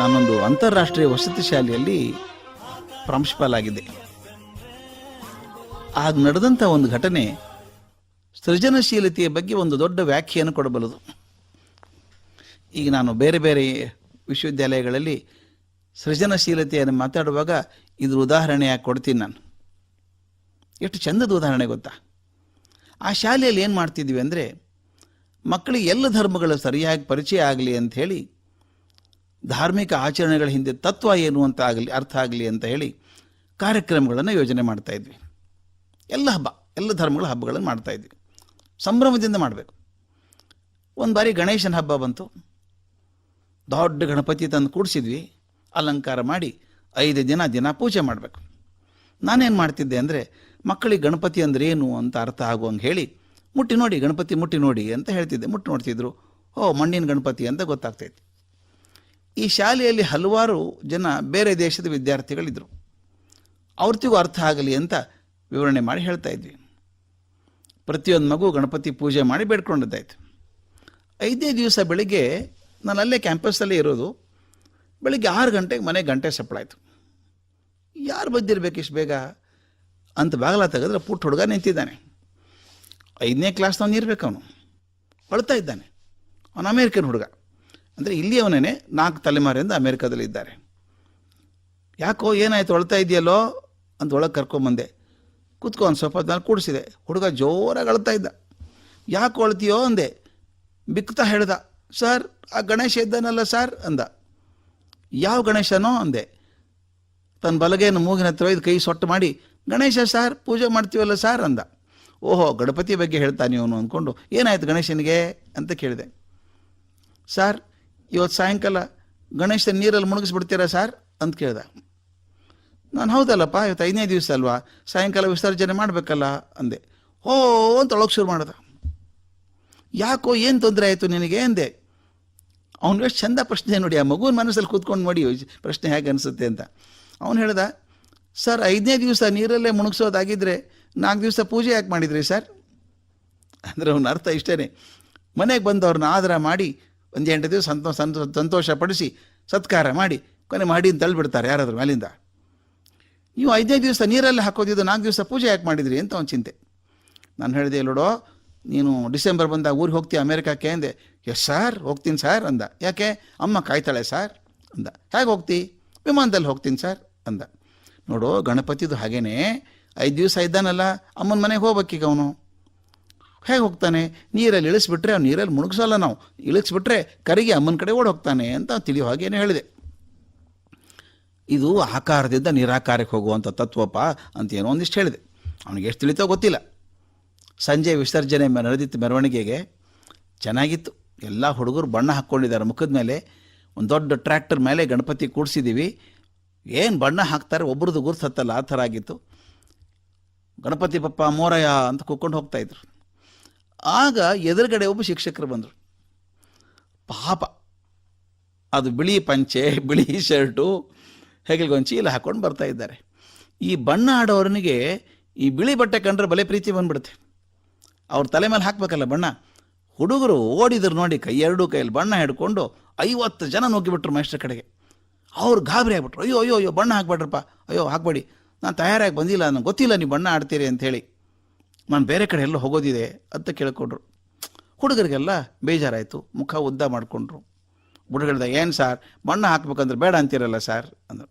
ನಾನೊಂದು ಅಂತಾರಾಷ್ಟ್ರೀಯ ವಸತಿ ಶಾಲೆಯಲ್ಲಿ ಪ್ರಾಂಶುಪಾಲಾಗಿದೆ ಆಗ ನಡೆದಂಥ ಒಂದು ಘಟನೆ ಸೃಜನಶೀಲತೆಯ ಬಗ್ಗೆ ಒಂದು ದೊಡ್ಡ ವ್ಯಾಖ್ಯೆಯನ್ನು ಕೊಡಬಲ್ಲದು. ಈಗ ನಾನು ಬೇರೆ ಬೇರೆ ವಿಶ್ವವಿದ್ಯಾಲಯಗಳಲ್ಲಿ ಸೃಜನಶೀಲತೆಯನ್ನು ಮಾತಾಡುವಾಗ ಇದ್ರ ಉದಾಹರಣೆಯಾಗಿ ಕೊಡ್ತೀನಿ ನಾನು? ಎಷ್ಟು ಚಂದದ ಉದಾಹರಣೆ ಗೊತ್ತಾ? ಆ ಶಾಲೆಯಲ್ಲಿ ಏನು ಮಾಡ್ತಿದ್ವಿ ಅಂದರೆ ಮಕ್ಕಳಿಗೆ ಎಲ್ಲ ಧರ್ಮಗಳು ಸರಿಯಾಗಿ ಪರಿಚಯ ಆಗಲಿ ಅಂತ ಹೇಳಿ ಧಾರ್ಮಿಕ ಆಚರಣೆಗಳ ಹಿಂದೆ ತತ್ವ ಏನು ಅಂತ ಆಗಲಿ, ಅರ್ಥ ಆಗಲಿ ಅಂತ ಹೇಳಿ ಕಾರ್ಯಕ್ರಮಗಳನ್ನು ಯೋಜನೆ ಮಾಡ್ತಾ ಇದ್ವಿ. ಎಲ್ಲ ಹಬ್ಬ, ಎಲ್ಲ ಧರ್ಮಗಳ ಹಬ್ಬಗಳನ್ನು ಮಾಡ್ತಾ ಇದ್ವಿ. ಸಂಭ್ರಮದಿಂದ ಮಾಡಬೇಕು. ಒಂದು ಬಾರಿ ಗಣೇಶನ ಹಬ್ಬ ಬಂತು. ದೊಡ್ಡ ಗಣಪತಿ ತಂದು ಕೂಡಿಸಿದ್ವಿ. ಅಲಂಕಾರ ಮಾಡಿ ಐದು ದಿನ ದಿನ ಪೂಜೆ ಮಾಡಬೇಕು. ನಾನೇನು ಮಾಡ್ತಿದ್ದೆ ಅಂದರೆ, ಮಕ್ಕಳಿಗೆ ಗಣಪತಿ ಅಂದ್ರೆ ಏನು ಅಂತ ಅರ್ಥ ಆಗುವಂಗೆ ಹೇಳಿ, ಮುಟ್ಟಿ ನೋಡಿ, ಗಣಪತಿ ಮುಟ್ಟಿ ನೋಡಿ ಅಂತ ಹೇಳ್ತಿದ್ದೆ. ಮುಟ್ಟಿ ನೋಡ್ತಿದ್ರು, ಓ, ಮಣ್ಣಿನ ಗಣಪತಿ ಅಂತ ಗೊತ್ತಾಗ್ತೈತಿ ಈ ಶಾಲೆಯಲ್ಲಿ ಹಲವಾರು ಜನ ಬೇರೆ ದೇಶದ ವಿದ್ಯಾರ್ಥಿಗಳಿದ್ದರು ಅವ್ರತಿಗೂ ಅರ್ಥ ಆಗಲಿ ಅಂತ ವಿವರಣೆ ಮಾಡಿ ಹೇಳ್ತಾ ಇದ್ವಿ. ಪ್ರತಿಯೊಂದು ಮಗು ಗಣಪತಿ ಪೂಜೆ ಮಾಡಿ ಬೇಡ್ಕೊಂಡಿದ್ದಾಯ್ತು. ಐದನೇ ದಿವಸ ಬೆಳಿಗ್ಗೆ ನಾನು ಅಲ್ಲೇ ಕ್ಯಾಂಪಸ್ಸಲ್ಲೇ ಇರೋದು. ಬೆಳಿಗ್ಗೆ ಆರು ಗಂಟೆಗೆ ಮನೆ ಗಂಟೆ ಸಪ್ಲಾಯ್ತು ಯಾರು ಬಂದಿರಬೇಕು ಇಷ್ಟು ಬೇಗ? ಅಂತ ಬಾಗಲ ತೆಗೆದ್ರೆ ಪುಟ್ಟ ಹುಡುಗ ನಿಂತಿದ್ದಾನೆ. ಐದನೇ ಕ್ಲಾಸ್ನವನು ಇರಬೇಕು ಅವನು. ಅಳ್ತಾ ಇದ್ದಾನೆ. ಅವನು ಅಮೇರಿಕನ್ ಹುಡುಗ. ಅಂದರೆ ಇಲ್ಲಿಯವನೇ ನಾಲ್ಕು ತಲೆಮಾರಿಂದ ಅಮೇರಿಕಾದಲ್ಲಿ ಇದ್ದಾರೆ. ಯಾಕೋ ಏನಾಯ್ತು ಅಳ್ತಾ ಇದೆಯಲ್ಲೋ ಅಂತ ಒಳಗೆ ಕರ್ಕೊಂಬಂದೆ. ಕೂತ್ಕೊ ಒಂದು ಸ್ವಲ್ಪ ನಾನು ಕೂಡಿಸಿದೆ. ಹುಡುಗ ಜೋರಾಗಿ ಅಳ್ತಾ ಇದ್ದ. ಯಾಕೆ ಅಳ್ತೀಯೋ ಅಂದೆ. ಬಿಕ್ತಾ ಹೇಳ್ದ, ಸರ್, ಆ ಗಣೇಶ ಇದ್ದಾನಲ್ಲ ಸರ್? ಅಂದ. ಯಾವ ಗಣೇಶನೋ? ಅಂದೆ. ತನ್ನ ಬಲಗೆಯನ್ನು ಮೂಗಿನ ಹತ್ರ ಒಯ್ದು ಕೈ ಸೊಟ್ಟು ಮಾಡಿ, ಗಣೇಶ ಸರ್, ಪೂಜೆ ಮಾಡ್ತೀವಲ್ಲ ಸರ್? ಅಂದ. ಓಹೋ ಗಣಪತಿ ಬಗ್ಗೆ ಹೇಳ್ತಾನೆ ಇವನು ಅಂದ್ಕೊಂಡು, ಏನಾಯ್ತು ಗಣೇಶನಿಗೆ? ಅಂತ ಕೇಳಿದೆ. ಸಾರ್ ಇವತ್ತು ಸಾಯಂಕಾಲ ಗಣೇಶ ನೀರಲ್ಲಿ ಮುಳುಗಿಸ್ಬಿಡ್ತೀರಾ ಸರ್? ಅಂತ ಕೇಳ್ದ. ನಾನು ಹೌದಲ್ಲಪ್ಪ, ಇವತ್ತು ಐದನೇ ದಿವಸ ಅಲ್ವಾ? ಸಾಯಂಕಾಲ ವಿಸರ್ಜನೆ ಮಾಡಬೇಕಲ್ಲ, ಅಂದೆ. ಹೋ, ಅಂತ ಒಳಗೆ ಶುರು ಮಾಡ್ದ. ಯಾಕೋ ಏನು ತೊಂದರೆ ಆಯಿತು ನಿನಗೆ, ಅಂದೆ. ಅವನು ಎಷ್ಟು ಚಂದ ಪ್ರಶ್ನೆ ನೋಡಿ, ಆ ಮಗುವಿನ ಮನಸ್ಸಲ್ಲಿ ಕೂತ್ಕೊಂಡು ನೋಡಿ ಪ್ರಶ್ನೆ ಹೇಗೆ ಅನಿಸುತ್ತೆ ಅಂತ. ಅವನು ಹೇಳ್ದ, ಸರ್, ಐದನೇ ದಿವಸ ನೀರಲ್ಲೇ ಮುಳುಗ್ಸೋದಾಗಿದ್ದರೆ ನಾಲ್ಕು ದಿವಸ ಪೂಜೆ ಯಾಕೆ ಮಾಡಿದ್ರಿ ಸರ್? ಅಂದರೆ ಅವನ ಅರ್ಥ ಇಷ್ಟೇ ಮನೆಗೆ ಬಂದವ್ರನ್ನ ಆಧಾರ ಮಾಡಿ ಒಂದು ಎಂಟು ದಿವಸ ಸಂತೋ ಸಂತೋ ಸಂತೋಷ ಪಡಿಸಿ ಸತ್ಕಾರ ಮಾಡಿ, ಕೊನೆ ಮಾಡಿ ತಳ್ಳಿಬಿಡ್ತಾರೆ ಯಾರಾದರೂ ಮೇಲಿಂದ. ನೀವು ಐದನೇ ದಿವಸ ನೀರಲ್ಲಿ ಹಾಕೋದಿದ್ದು ನಾಲ್ಕು ದಿವಸ ಪೂಜೆ ಯಾಕೆ ಮಾಡಿದ್ರಿ ಅಂತ ಒಂದು ಚಿಂತೆ. ನಾನು ಹೇಳಿದೆ ನೋಡೋ ನೀನು ಡಿಸೆಂಬರ್ ಬಂದಾಗ ಊರಿಗೆ ಹೋಗ್ತೀಯ ಅಮೇರಿಕಕ್ಕೆ ಅಂದೆ. ಎಸ್ ಸರ್ ಹೋಗ್ತೀನಿ ಸರ್ ಅಂದ. ಯಾಕೆ? ಅಮ್ಮ ಕಾಯ್ತಾಳೆ ಸರ್ ಅಂದ. ಹೇಗೆ ಹೋಗ್ತಿ? ವಿಮಾನದಲ್ಲಿ ಹೋಗ್ತೀನಿ ಸರ್ ಅಂದ. ನೋಡು, ಗಣಪತಿದು ಹಾಗೇನೆ, ಐದು ದಿವಸ ಇದ್ದಾನಲ್ಲ, ಅಮ್ಮನ ಮನೆಗೆ ಹೋಗ್ಬೇಕೀಗ ಅವನು. ಹೇಗೆ ಹೋಗ್ತಾನೆ? ನೀರಲ್ಲಿ ಇಳಿಸ್ಬಿಟ್ರೆ ಅವ್ನು ನೀರಲ್ಲಿ ಮುಳುಗಿಸಲ್ಲ ನಾವು. ಇಳಿಸ್ಬಿಟ್ರೆ ಕರಿಗೆ ಅಮ್ಮನ ಕಡೆ ಓಡಿ ಹೋಗ್ತಾನೆ ಅಂತ ತಿಳಿಯೋ ಹಾಗೇನೆ ಹೇಳಿದೆ. ಇದು ಆಕಾರದಿಂದ ನಿರಾಕಾರಕ್ಕೆ ಹೋಗುವಂಥ ತತ್ವಪ್ಪ ಅಂತ ಏನೋ ಒಂದಿಷ್ಟು ಹೇಳಿದೆ. ಅವನಿಗೆ ಎಷ್ಟು ತಿಳಿತೋ ಗೊತ್ತಿಲ್ಲ. ಸಂಜೆ ವಿಸರ್ಜನೆ ನಡೆದಿತ್ತು ಮೆರವಣಿಗೆಗೆ ಚೆನ್ನಾಗಿತ್ತು. ಎಲ್ಲ ಹುಡುಗರು ಬಣ್ಣ ಹಾಕ್ಕೊಂಡಿದ್ದಾರೆ ಮುಖದ ಮೇಲೆ. ಒಂದು ದೊಡ್ಡ ಟ್ರ್ಯಾಕ್ಟರ್ ಮೇಲೆ ಗಣಪತಿ ಕೂಡಿಸಿದ್ದೀವಿ ಏನು ಬಣ್ಣ ಹಾಕ್ತಾರೆ ಒಬ್ರದ್ದು ಗುರುತು ಹತ್ತಲ್ಲ, ಆ ಥರ ಆಗಿತ್ತು. ಗಣಪತಿ ಪಪ್ಪ ಮೋರಯ್ಯ ಅಂತ ಕೂತ್ಕೊಂಡು ಹೋಗ್ತಾಯಿದ್ರು ಆಗ ಎದುರುಗಡೆ ಒಬ್ಬ ಶಿಕ್ಷಕರು ಬಂದರು. ಪಾಪ. ಅದು ಬಿಳಿ ಪಂಚೆ, ಬಿಳಿ ಶರ್ಟು ಹೆಗಲಿಗೆ ಒಂದು ಚೀಲ ಹಾಕ್ಕೊಂಡು ಬರ್ತಾ ಇದ್ದಾರೆ. ಈ ಬಣ್ಣ ಆಡೋರನಿಗೆ ಈ ಬಿಳಿ ಬಟ್ಟೆ ಕಂಡ್ರೆ ಬಲೆ ಪ್ರೀತಿ ಬಂದ್ಬಿಡುತ್ತೆ. ಅವ್ರ ತಲೆ ಮೇಲೆ ಹಾಕ್ಬೇಕಲ್ಲ ಬಣ್ಣ. ಹುಡುಗರು ಓಡಿದ್ರು ನೋಡಿ ಕೈ ಎರಡೂ ಕೈಯಲ್ಲಿ ಬಣ್ಣ ಹಿಡ್ಕೊಂಡು ಐವತ್ತು ಜನ ನುಗ್ಗಿಬಿಟ್ರು ಮೇಷ್ಟ್ರ ಕಡೆಗೆ. ಅವ್ರು ಗಾಬರಿ ಆಗ್ಬಿಟ್ರು. ಅಯ್ಯೋ ಅಯ್ಯೋ ಅಯ್ಯೋ, ಬಣ್ಣ ಹಾಕ್ಬೇಡ್ರಪ್ಪ. ಅಯ್ಯೋ, ಹಾಕ್ಬೇಡಿ. ನಾನು ತಯಾರಾಗಿ ಬಂದಿಲ್ಲ ನನಗೆ ಗೊತ್ತಿಲ್ಲ ನೀವು ಬಣ್ಣ ಆಡ್ತೀರಿ ಅಂಥೇಳಿ. ನಾನು ಬೇರೆ ಕಡೆ ಎಲ್ಲೋ ಹೋಗೋದಿದೆ ಅಂತ ಕೇಳ್ಕೊಂಡ್ರು. ಹುಡುಗರಿಗೆಲ್ಲ ಬೇಜಾರಾಯಿತು. ಮುಖ ಉದ್ದ ಮಾಡಿಕೊಂಡ್ರು. ಹುಡುಗರ್ದ ಏನು ಸಾರ್? ಬಣ್ಣ ಹಾಕ್ಬೇಕಂದ್ರೆ ಬೇಡ ಅಂತೀರಲ್ಲ ಸರ್? ಅಂದರು.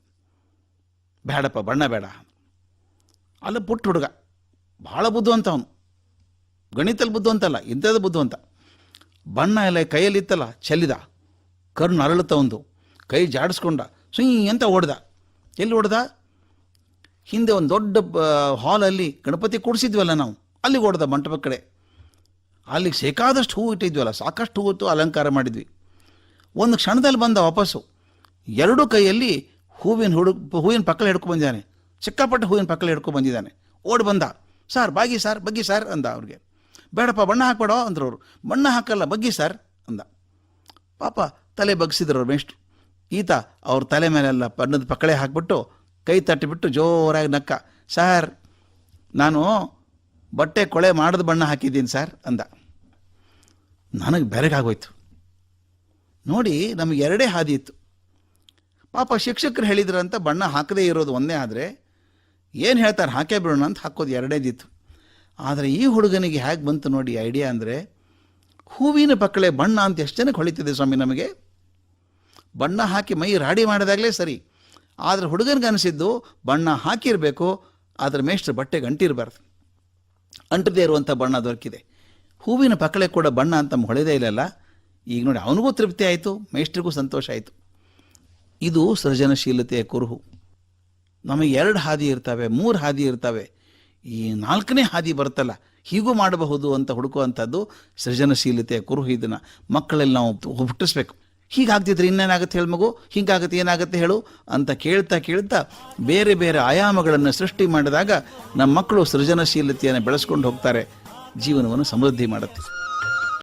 ಬೇಡಪ್ಪ ಬಣ್ಣ ಬೇಡ. ಅಲ್ಲ ಪುಟ್ಟ ಹುಡುಗ. ಭಾಳ ಬುದ್ಧಿವಂತ ಅವನು ಗಣಿತಲ್ಲಿ ಬುದ್ಧಿವಂತಲ್ಲ, ಇಂಥದ್ದು ಬುದ್ಧಿವಂತ. ಬಣ್ಣ ಎಲ್ಲ ಕೈಯಲ್ಲಿ ಇತ್ತಲ್ಲ ಚೆಲ್ಲಿದ. ಕರ್ಣ ಅರಳುತ್ತ ಒಂದು. ಕೈ ಜಾಡಿಸ್ಕೊಂಡ. ಸುಯ್ ಅಂತ ಓಡ್ದ. ಎಲ್ಲಿ ಓಡ್ದ? ಹಿಂದೆ ಒಂದು ದೊಡ್ಡ ಹಾಲಲ್ಲಿ ಗಣಪತಿ ಕೂಡಿಸಿದ್ವಲ್ಲ ನಾವು. ಅಲ್ಲಿಗೆ ಓಡ್ದ ಮಂಟಪ ಕಡೆ. ಅಲ್ಲಿಗೆ ಬೇಕಾದಷ್ಟು ಹೂವು ಇಟ್ಟಿದ್ವಲ್ಲ, ಸಾಕಷ್ಟು ಹೂವತ್ತು ಅಲಂಕಾರ ಮಾಡಿದ್ವಿ. ಒಂದು ಕ್ಷಣದಲ್ಲಿ ಬಂದ ವಾಪಸ್ಸು. ಎರಡೂ ಕೈಯಲ್ಲಿ ಹೂವಿನ ಹುಡುಗ ಹೂವಿನ ಪಕ್ಕಲ ಹಿಡ್ಕೊಂಡು ಬಂದಿದ್ದಾನೆ. ಸಿಕ್ಕಾಪಟ್ಟೆ ಹೂವಿನ ಪಕ್ಕಲ ಹಿಡ್ಕೊಂಡು ಬಂದಿದ್ದಾನೆ. ಓಡಿ ಬಂದ. ಸರ್, ಬಾಗಿ ಸರ್, ಬಗ್ಗಿ ಸರ್, ಅಂದ ಅವ್ರಿಗೆ. ಬೇಡಪ್ಪ, ಬಣ್ಣ ಹಾಕ್ಬೇಡ, ಅಂದ್ರು ಅವರು. ಬಣ್ಣ ಹಾಕಲ್ಲ, ಬಗ್ಗಿ ಸರ್, ಅಂದ. ಪಾಪ ತಲೆ ಬಗ್ಸಿದ್ರು ಅವ್ರು ಮೇಷ್ಟ್ರು. ಈತ ಅವ್ರ ತಲೆ ಮೇಲೆಲ್ಲ ಬಣ್ಣದ ಪಕ್ಕಳೆ ಹಾಕ್ಬಿಟ್ಟು ಕೈ ತಟ್ಟಿಬಿಟ್ಟು ಜೋರಾಗಿ ನಕ್ಕ, ಸರ್, ನಾನು ಬಟ್ಟೆ ಕೊಳೆ ಮಾಡಿದ ಬಣ್ಣ ಹಾಕಿದ್ದೀನಿ ಸರ್ ಅಂದ. ನನಗೆ ಬೆರಗಾಗೋಯ್ತು. ನೋಡಿ, ನಮಗೆ ಎರಡೇ ಹಾದಿ ಇತ್ತು. ಪಾಪ ಶಿಕ್ಷಕರು ಹೇಳಿದ್ರಂತ ಬಣ್ಣ ಹಾಕದೇ ಇರೋದು ಒಂದೇ ಆದರೆ ಏನು ಹೇಳ್ತಾರೆ, ಹಾಕೇ ಬಿಡೋಣ ಅಂತ ಹಾಕೋದು ಎರಡೇದಿತ್ತು. ಆದರೆ ಈ ಹುಡುಗನಿಗೆ ಹೇಗೆ ಬಂತು ನೋಡಿ ಐಡಿಯಾ ಅಂದರೆ, ಹೂವಿನ ಪಕ್ಕಳೆ ಬಣ್ಣ ಅಂತ ಎಷ್ಟು ಜನಕ್ಕೆ ಹೊಳಿತಿದೆ ಸ್ವಾಮಿ ನಮಗೆ? ಬಣ್ಣ ಹಾಕಿ ಮೈ ರಾಡಿ ಮಾಡಿದಾಗಲೇ ಸರಿ. ಆದರೆ ಹುಡುಗನಿಗೆ ಅನಿಸಿದ್ದು ಬಣ್ಣ ಹಾಕಿರಬೇಕು, ಆದರೆ ಮೇಷ್ಟ್ರ ಬಟ್ಟೆಗೆ ಅಂಟಿರಬಾರ್ದು ಅಂಟದೇ ಇರುವಂಥ ಬಣ್ಣ ದೊರಕಿದೆ. ಹೂವಿನ ಪಕ್ಕಳೆ ಕೂಡ ಬಣ್ಣ ಅಂತ ಹೊಳೆದೇ ಇಲ್ಲಲ್ಲ. ಈಗ ನೋಡಿ, ಅವನಿಗೂ ತೃಪ್ತಿ ಆಯಿತು, ಮೇಷ್ಟ್ರಿಗೂ ಸಂತೋಷ ಆಯಿತು. ಇದು ಸೃಜನಶೀಲತೆಯ ಕುರುಹು. ನಮಗೆ ಎರಡು ಹಾದಿ ಇರ್ತವೆ, ಮೂರು ಹಾದಿ ಇರ್ತವೆ. ಈ ನಾಲ್ಕನೇ ಹಾದಿ ಬರುತ್ತಲ್ಲ, ಹೀಗೂ ಮಾಡಬಹುದು ಅಂತ ಹುಡುಕುವಂಥದ್ದು ಸೃಜನಶೀಲತೆಯ ಕುರುಹು ಇದನ್ನು ಮಕ್ಕಳಲ್ಲಿ ನಾವು ಹುಟ್ಟಿಸ್ಬೇಕು. ಹೀಗಾಗ್ತಿದ್ರೆ ಇನ್ನೇನಾಗುತ್ತೆ ಹೇಳಿ ಮಗು? ಹೀಗಾಗುತ್ತೆ ಏನಾಗುತ್ತೆ ಹೇಳು? ಅಂತ ಕೇಳ್ತಾ ಕೇಳ್ತಾ ಬೇರೆ ಬೇರೆ ಆಯಾಮಗಳನ್ನು ಸೃಷ್ಟಿ ಮಾಡಿದಾಗ ನಮ್ಮ ಮಕ್ಕಳು ಸೃಜನಶೀಲತೆಯನ್ನು ಬೆಳೆಸ್ಕೊಂಡು ಹೋಗ್ತಾರೆ. ಜೀವನವನ್ನು ಸಮೃದ್ಧಿ ಮಾಡುತ್ತೆ.